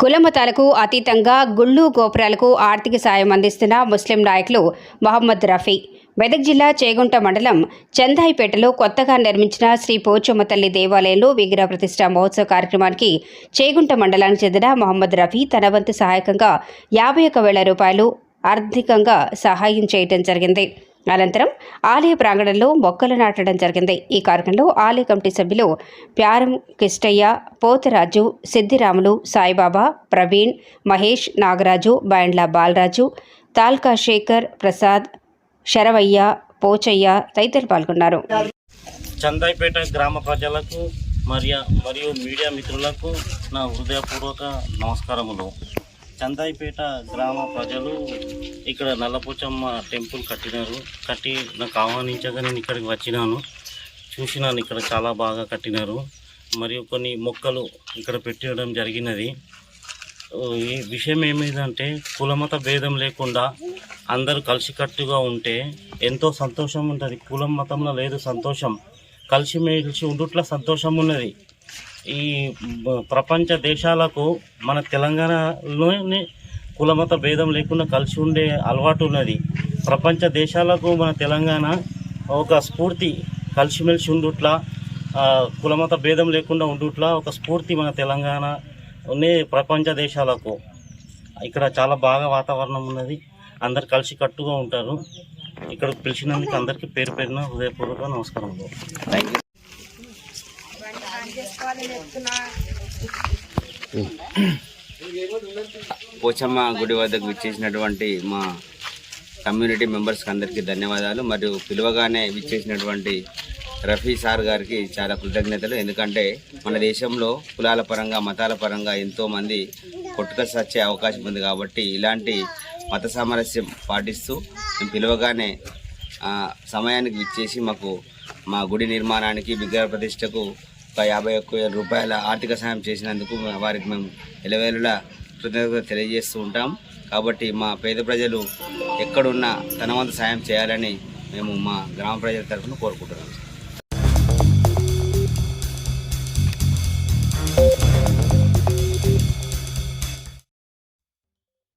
కులమతాలకు అతీతంగా గుళ్ళు గోపురాలకు ఆర్థిక సాయం అందిస్తున్న ముస్లిం నాయకులు మహమ్మద్ రఫీ. మెదక్ జిల్లా చేగుంట మండలం చందాయిపేటలో కొత్తగా నిర్మించిన శ్రీ పోచమ్మ తల్లి దేవాలయంలో విగ్రహ ప్రతిష్ట మహోత్సవ కార్యక్రమానికి చేగుంట మండలానికి చెందిన మహమ్మద్ రఫీ తన వంతు సహాయకంగా యాభై ఒక్క వేల రూపాయలు ఆర్థికంగా సహాయం చేయడం జరిగింది. అనంతరం ఆలయ ప్రాంగణంలో మొక్కలు నాటడం జరిగింది. ఈ కార్యక్రమంలో ఆలయ కమిటీ సభ్యులు ప్యారం కిష్టయ్య పోతరాజు సిద్దిరాములు సాయిబాబా ప్రవీణ్ మహేష్ నాగరాజు బాండ్ల బాలరాజు తాల్కా శేఖర్ ప్రసాద్ శరవయ్య పోచయ్య తదితరులు పాల్గొన్నారు. చందాయిపేట గ్రామ ప్రజలకు మరియు మరియు మీడియా మిత్రులకు నా హృదయపూర్వక నమస్కారములు. చందాయిపేట గ్రామ ప్రజలు ఇక్కడ నల్లపోచమ్మ టెంపుల్ కట్టినారు. కట్టి నాకు ఆహ్వానించగా నేను ఇక్కడికి వచ్చినాను. చూసినాను ఇక్కడ చాలా బాగా కట్టినారు. మరియు కొన్ని మొక్కలు ఇక్కడ పెట్టడం జరిగినది. ఈ విషయం ఏమిటంటే కులమత భేదం లేకుండా అందరూ కలిసికట్టుగా ఉంటే ఎంతో సంతోషం ఉంటుంది. కులం మతంలో లేదు సంతోషం. కలిసిమెలిసి ఉండుట్ల సంతోషం ఉన్నది. ఈ ప్రపంచ దేశాలకు మన తెలంగాణలోని కులమత భేదం లేకుండా కలిసి ఉండే అలవాటు ఉన్నది. ప్రపంచ దేశాలకు మన తెలంగాణ ఒక స్ఫూర్తి కలిసిమెలిసి ఉండుట్లా కులమత భేదం లేకుండా ఉండుట్లా ఒక స్ఫూర్తి మన తెలంగాణ ఉన్న ప్రపంచ దేశాలకు. ఇక్కడ చాలా బాగా వాతావరణం ఉన్నది. అందరు కలిసి కట్టుగా ఉంటారు. ఇక్కడ పిలిచినందుకు అందరికీ పేరు పేరున హృదయపూర్వక నమస్కారం పోచమ్మ గుడి వద్దకు విచ్చేసినటువంటి మా కమ్యూనిటీ మెంబర్స్కి అందరికీ ధన్యవాదాలు. మరియు పిలువగానే విచ్చేసినటువంటి రఫీ సార్ గారికి చాలా కృతజ్ఞతలు. ఎందుకంటే మన దేశంలో కులాల పరంగా మతాల పరంగా ఎంతోమంది కొట్టుకసి వచ్చే అవకాశం ఉంది కాబట్టి ఇలాంటి మత సామరస్యం పాటిస్తూ మేము పిలువగానే సమయానికి విచ్చేసి మాకు మా గుడి నిర్మాణానికి విగ్రహ ప్రతిష్టకు ఒక యాభై ఒక్క వేల రూపాయల ఆర్థిక సాయం చేసినందుకు వారికి మేము ఎలవేలులా కృతజ్ఞత తెలియజేస్తూ ఉంటాం. కాబట్టి మా పేద ప్రజలు ఎక్కడున్నా తన వంతు సాయం చేయాలని మేము మా గ్రామ ప్రజల తరఫున కోరుకుంటున్నాం.